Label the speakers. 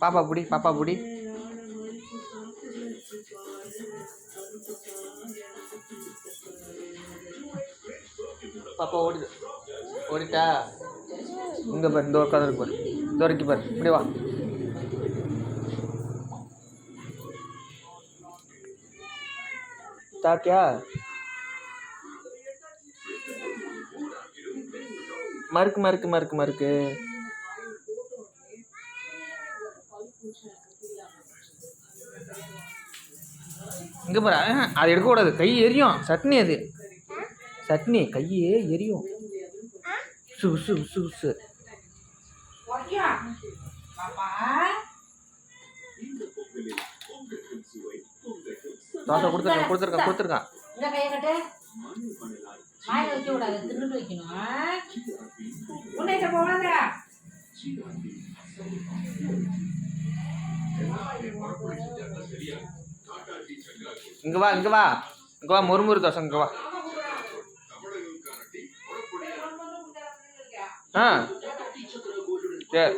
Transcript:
Speaker 1: பாப்பா புடி பாப்பா புடி. பாப்பா ஓடுது. ஓடிட்டா? இங்கே பாரு இந்த உட்காந்து பாரு. இந்த வரைக்கும் பாரு. இப்படி வா. தாத்தியா மறுக்கு மறுக்கு மறுக்கு மறுக்கு. இங்கே பாரு அது எடுக்கக்கூடாது. கை எரியும். சட்னி அது. சட்னி கையே எரியும். உசு உசு உசு உசு தோசை கொடுத்துருக்கேன் கொடுத்துருக்கேன். கொடுத்துருக்கான்
Speaker 2: வாயில வைக்க கூடாது தின்னுட்டு வைக்கணும். உன்னை போவாங்க
Speaker 1: இங்க வா இங்க வா. இங்க வா முறுமுறு தோசை இங்க வா. ஆ. சரி.